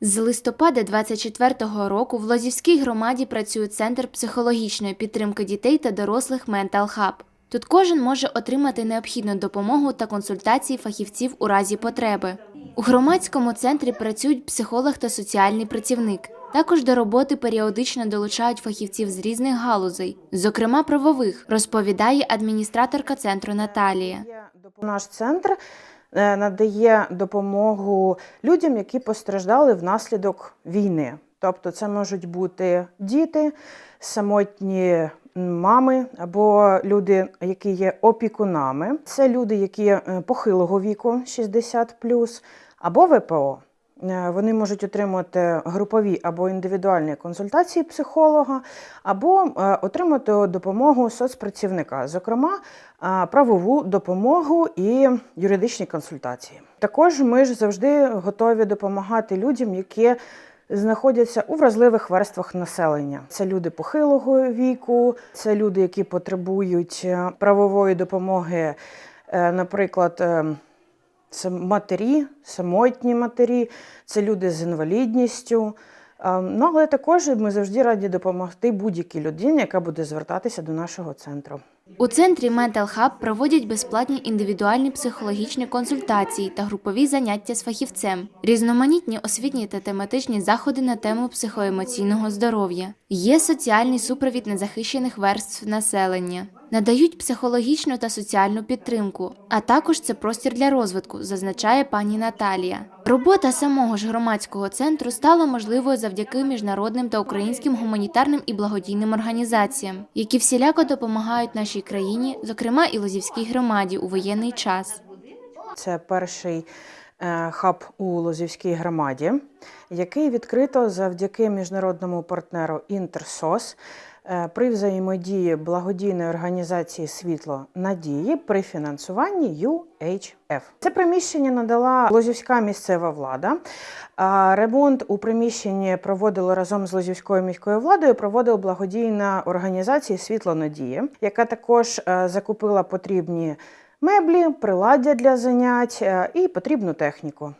З листопада 24-го року в Лозівській громаді працює центр психологічної підтримки дітей та дорослих Mental Hub. Тут кожен може отримати необхідну допомогу та консультації фахівців у разі потреби. У громадському центрі працюють психолог та соціальний працівник. Також до роботи періодично долучають фахівців з різних галузей, зокрема правових, розповідає адміністраторка центру Наталія. Наш центр надає допомогу людям, які постраждали внаслідок війни. Тобто, це можуть бути діти, самотні мами або люди, які є опікунами. Це люди, які е, похилого віку 60 або ВПО. Е, Вони можуть отримати групові або індивідуальні консультації психолога, або е, отримати допомогу соцпрацівника, зокрема е, правову допомогу і юридичні консультації. Також ми ж завжди готові допомагати людям, які знаходяться у вразливих верствах населення. Це люди похилого віку, це люди, які потребують правової допомоги, наприклад. Це матері, самотні матері, це люди з інвалідністю. Ну, але також ми завжди раді допомогти будь-якій людині, яка буде звертатися до нашого центру. У центрі Mental Hub проводять безплатні індивідуальні психологічні консультації та групові заняття з фахівцем, різноманітні освітні та тематичні заходи на тему психоемоційного здоров'я. Є соціальний супровід незахищених верств населення. Надають психологічну та соціальну підтримку, а також це простір для розвитку, зазначає пані Наталія. Робота самого ж громадського центру стала можливою завдяки міжнародним та українським гуманітарним і благодійним організаціям, які всіляко допомагають нашій країні, зокрема і Лозівській громаді у воєнний час. Це перший хаб у Лозівській громаді, який відкрито завдяки міжнародному партнеру Інтерсос е, при взаємодії благодійної організації Світло Надії при фінансуванні UHF. Це приміщення надала Лозівська місцева влада. Ремонт у приміщенні проводила разом з Лозівською міською владою. Проводила благодійна організація Світло Надії, яка також е, закупила потрібні меблі, приладдя для занять е, і потрібну техніку.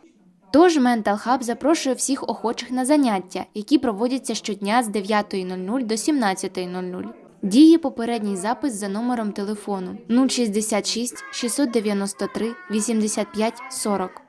Тож Mental Hub запрошує всіх охочих на заняття, які проводяться щодня з 9.00 до 17.00. Діє попередній запис за номером телефону 066 693 85 40.